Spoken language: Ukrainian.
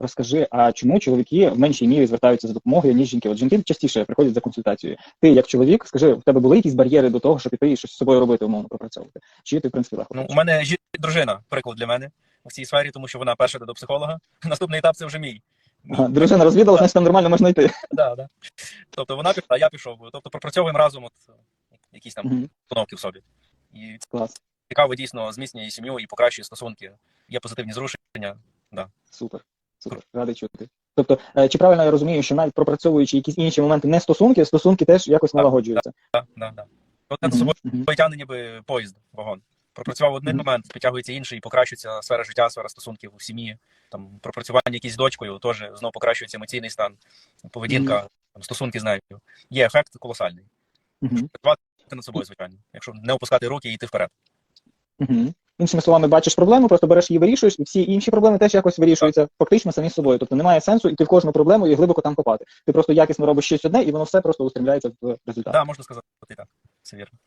розкажи, а чому чоловіки в меншій мірі звертаються за допомогою, ніж жінки? От жінки частіше приходять за консультацією. Ти, як чоловік, скажи, в тебе були якісь бар'єри до того, щоб піти і щось з собою робити, умовно пропрацьовувати? Чи ти, в принципі, легко? Ну, у мене жі- дружина, приклад для мене у цій сфері, тому що вона перша до психолога. Наступний етап це вже мій. Ага, дружина розвідала, значить там нормально можна йти. Да, да. Тобто вона пішла, я пішов. Тобто пропрацьовуємо разом от, якісь там установки в собі. І Клас, цікаво дійсно зміцнює сім'ю і покращує стосунки. Є позитивні зрушення. супер, супер, радий чути. Тобто, е, чи правильно я розумію, що навіть пропрацьовуючи якісь інші моменти, не стосунки, стосунки теж якось налагоджуються. Да, да, да. Одне Мгм, за собою мгм. тягне ніби поїзд, вагон. Пропрацював один момент, притягується інший, і покращується сфера життя, сфера стосунків у сім'ї. Там пропрацювання якісь з дочкою теж знову покращується емоційний стан, поведінка, там, стосунки з нею. Є ефект колосальний. Працювати над собою, звичайно. Якщо не опускати руки і йти вперед. Іншими словами, бачиш проблему, просто береш її, вирішуєш, і всі інші проблеми теж якось вирішуються фактично самі собою. Тобто немає сенсу йти в кожну проблему і глибоко там копати. Ти просто якісно робиш щось одне, і воно все просто устремляється в результат. Так, да, можна сказати і так. Це вірно.